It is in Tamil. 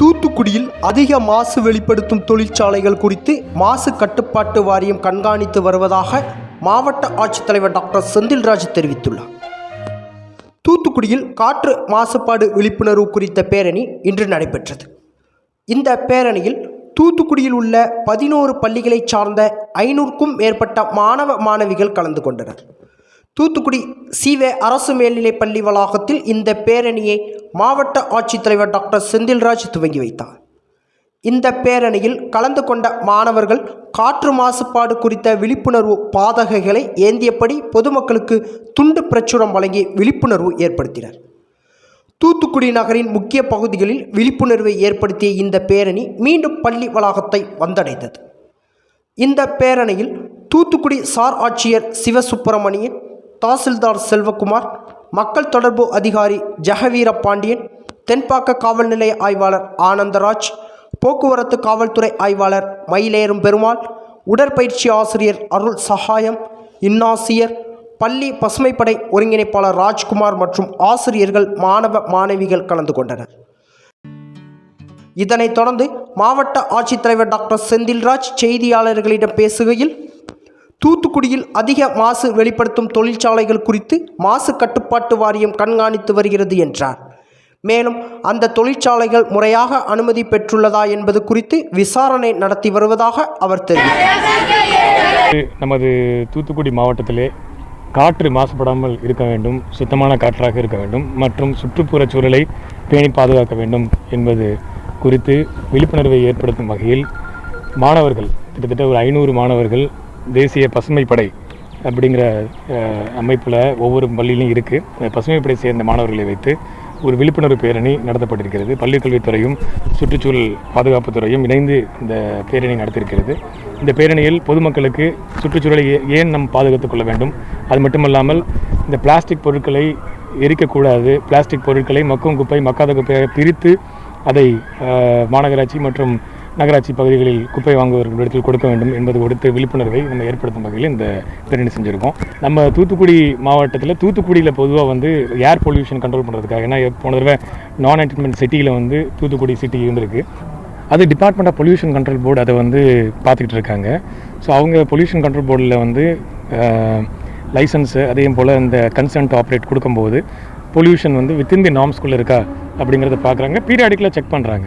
தூத்துக்குடியில் அதிக மாசு வெளிப்படுத்தும் தொழிற்சாலைகள் குறித்து மாசு கட்டுப்பாட்டு வாரியம் கண்காணித்து வருவதாக மாவட்ட ஆட்சித்தலைவர் டாக்டர் செந்தில்ராஜ் தெரிவித்துள்ளார். தூத்துக்குடியில் காற்று மாசுபாடு விழிப்புணர்வு குறித்த பேரணி இன்று நடைபெற்றது. இந்த பேரணியில் தூத்துக்குடியில் உள்ள பதினோரு பள்ளிகளைச் சார்ந்த ஐநூறுக்கும் மேற்பட்ட மாணவ மாணவிகள் கலந்து கொண்டனர். தூத்துக்குடி சீவே அரசு மேல்நிலைப் பள்ளி வளாகத்தில் இந்த பேரணியை மாவட்ட ஆட்சித்தலைவர் டாக்டர் செந்தில்ராஜ் துவங்கி வைத்தார். இந்த பேரணியில் கலந்து கொண்ட மாணவர்கள் காற்று மாசுபாடு குறித்த விழிப்புணர்வு பாதகைகளை ஏந்தியபடி பொதுமக்களுக்கு துண்டு பிரச்சுரம் வழங்கி விழிப்புணர்வு ஏற்படுத்தினர். தூத்துக்குடி நகரின் முக்கிய பகுதிகளில் விழிப்புணர்வை ஏற்படுத்திய இந்த பேரணி மீண்டும் பள்ளி வளாகத்தை வந்தடைந்தது. இந்த பேரணியில் தூத்துக்குடி சார் ஆட்சியர் சிவசுப்பிரமணியன் தாசில்தார் செல்வகுமார் மக்கள் தொடர்பு அதிகாரி ஜெகவீர பாண்டியன் தென்பாக்க காவல் நிலைய ஆய்வாளர் ஆனந்தராஜ் போக்குவரத்து காவல்துறை ஆய்வாளர் மயிலேறும் பெருமாள் உடற்பயிற்சி ஆசிரியர் அருள் சகாயம் இன்னாசியர் பள்ளி பசுமைப்படை ஒருங்கிணைப்பாளர் ராஜ்குமார் மற்றும் ஆசிரியர்கள் மாணவ மாணவிகள் கலந்து கொண்டனர். இதனைத் தொடர்ந்து மாவட்ட ஆட்சித்தலைவர் டாக்டர் செந்தில்ராஜ் செய்தியாளர்களிடம் பேசுகையில் தூத்துக்குடியில் அதிக மாசு வெளிப்படுத்தும் தொழிற்சாலைகள் குறித்து மாசு கட்டுப்பாட்டு வாரியம் கண்காணித்து வருகிறது என்றார். மேலும் அந்த தொழிற்சாலைகள் முறையாக அனுமதி பெற்றுள்ளதா என்பது குறித்து விசாரணை நடத்தி வருவதாக அவர் தெரிவித்தார். நமது தூத்துக்குடி மாவட்டத்திலே காற்று மாசுபடாமல் இருக்க வேண்டும் சுத்தமான காற்றாக இருக்க வேண்டும் மற்றும் சுற்றுப்புறச் சூழலை பேணி பாதுகாக்க வேண்டும் என்பது குறித்து விழிப்புணர்வை ஏற்படுத்தும் வகையில் மாணவர்கள் கிட்டத்தட்ட ஒரு ஐநூறு மாணவர்கள் தேசிய பசுமைப்படை அப்படிங்கிற அமைப்பில் ஒவ்வொரு பள்ளியிலும் இருக்குது பசுமைப்படை சேர்ந்த மாணவர்களை வைத்து ஒரு விழிப்புணர்வு பேரணி நடத்தப்பட்டிருக்கிறது. பள்ளிக்கல்வித்துறையும் சுற்றுச்சூழல் பாதுகாப்புத்துறையும் இணைந்து இந்த பேரணி நடத்தியிருக்கிறது. இந்த பேரணியில் பொதுமக்களுக்கு சுற்றுச்சூழலை ஏ- ஏன் நம் பாதுகாத்துக் கொள்ள வேண்டும்? அது மட்டுமல்லாமல் இந்த பிளாஸ்டிக் பொருட்களை எரிக்கக்கூடாது பிளாஸ்டிக் பொருட்களை மக்கும் குப்பை மக்காத குப்பையாக பிரித்து அதை மாநகராட்சி மற்றும் நகராட்சி பகுதிகளில் குப்பை வாங்குவர்களிடத்தில் கொடுக்க வேண்டும் என்பது கொடுத்து விழிப்புணர்வை நம்ம ஏற்படுத்தும் வகையில் இந்த பேரணி செஞ்சுருக்கோம். நம்ம தூத்துக்குடி மாவட்டத்தில் தூத்துக்குடியில் பொதுவாக வந்து ஏர் பொல்யூஷன் கண்ட்ரோல் பண்ணுறதுக்காக ஏன்னா போன தடவை நான் என்டர்மெண்ட் சிட்டியில் வந்து தூத்துக்குடி சிட்டி இருந்திருக்கு. அது department of pollution control board அதை வந்து பார்த்துக்கிட்டு இருக்காங்க. ஸோ அவங்க பொல்யூஷன் கண்ட்ரோல் போர்டில் வந்து லைசன்ஸு அதே போல் இந்த கன்சென்ட் ஆப்ரேட் கொடுக்கும்போது பொல்யூஷன் வந்து வித்தின் தி நாம்ஸ்குள்ளே இருக்கா அப்படிங்கிறத பார்க்குறாங்க. பீரியாடிக்கலாக செக் பண்ணுறாங்க